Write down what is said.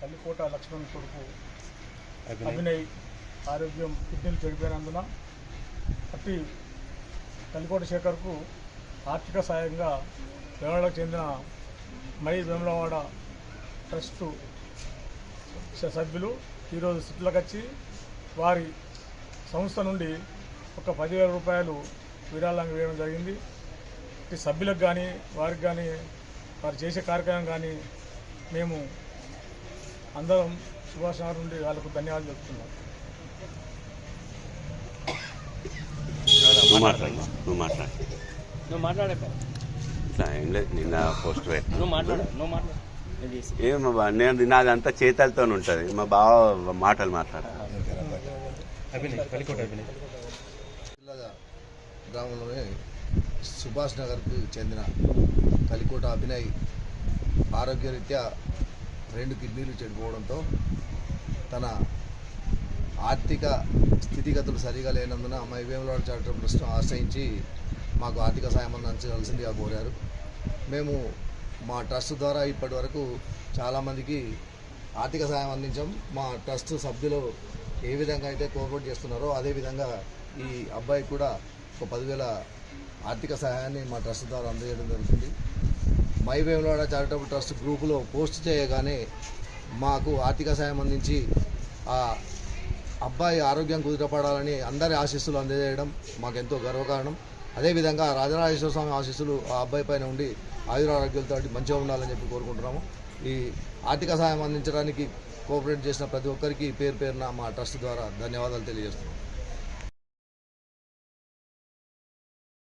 తల్లికోట లక్ష్మణ్ కొడుకు అభినయ్. ఆరోగ్యం కిడ్నీలు చెడిపోయినందున అట్టి తల్లికోట శేఖర్కు ఆర్థిక సాయంగా వేమలకు చెందిన మై వేములవాడ ట్రస్టు సభ్యులు ఈరోజు సిట్లకు వచ్చి వారి సంస్థ నుండి ఒక పదివేల రూపాయలు విరాళంగా వేయడం జరిగింది. సభ్యులకు కానీ వారికి కానీ వారు చేసే కార్యక్రమం కానీ మేము అందరం సుభాష్ నగర్ నుండి వాళ్ళకు ధన్యవాదాలు చెప్తున్నాం. నువ్వు మాట్లాడు నువ్వు మాట్లాడు. నువ్వు మాట్లాడే పా. ఇట్లా ఏం లేదు నిన్న పోస్ట్ పెట్టి నువ్వు మాట్లాడు నువ్వు ఏం మా బా- నేను నాదంతా చేతలతో ఉంటుంది. మా బావ మాటలు మాట్లాడాలి అభినయ్ పల్లికోట అభినయ్. జిల్లా గ్రామంలోని సుభాష్ నగర్కు చెందిన కలికోట అభినయ్ ఆరోగ్యరీత్యా రెండు కిడ్నీలు చెడిపోవడంతో తన ఆర్థిక స్థితిగతులు సరిగా లేనందున మైవేములాడు చారిటబుల్ ట్రస్ట్ ఆశ్రయించి మాకు ఆర్థిక సాయం అందించవలసిందిగా కోరారు. మేము మా ట్రస్ట్ ద్వారా ఇప్పటి వరకు చాలామందికి ఆర్థిక సాయం అందించాం. మా ట్రస్ట్ సభ్యులు ఏ విధంగా అయితే కోఆపరేట్ చేస్తున్నారో అదేవిధంగా ఈ అబ్బాయి కూడా ఒక పదివేల ఆర్థిక సహాయాన్ని మా ట్రస్ట్ ద్వారా అందజేయడం జరుగుతుంది. మై వేమలాడ చారిటబుల్ ట్రస్ట్ గ్రూపులో పోస్ట్ చేయగానే మాకు ఆర్థిక సాయం అందించి ఆ అబ్బాయి ఆరోగ్యం కుదుటపడాలని అందరి ఆశీస్సులు అందజేయడం మాకెంతో గర్వకారణం. అదేవిధంగా రాజరాజేశ్వర స్వామి ఆశీస్సులు ఆ అబ్బాయి పైన ఉండి ఆయురారోగ్యాలతో మంచిగా ఉండాలని చెప్పి కోరుకుంటున్నాము. ఈ ఆర్థిక సహాయం అందించడానికి కోఆపరేట్ చేసిన ప్రతి ఒక్కరికి పేరు పేరున మా ట్రస్ట్ ద్వారా ధన్యవాదాలు తెలియజేస్తున్నాం.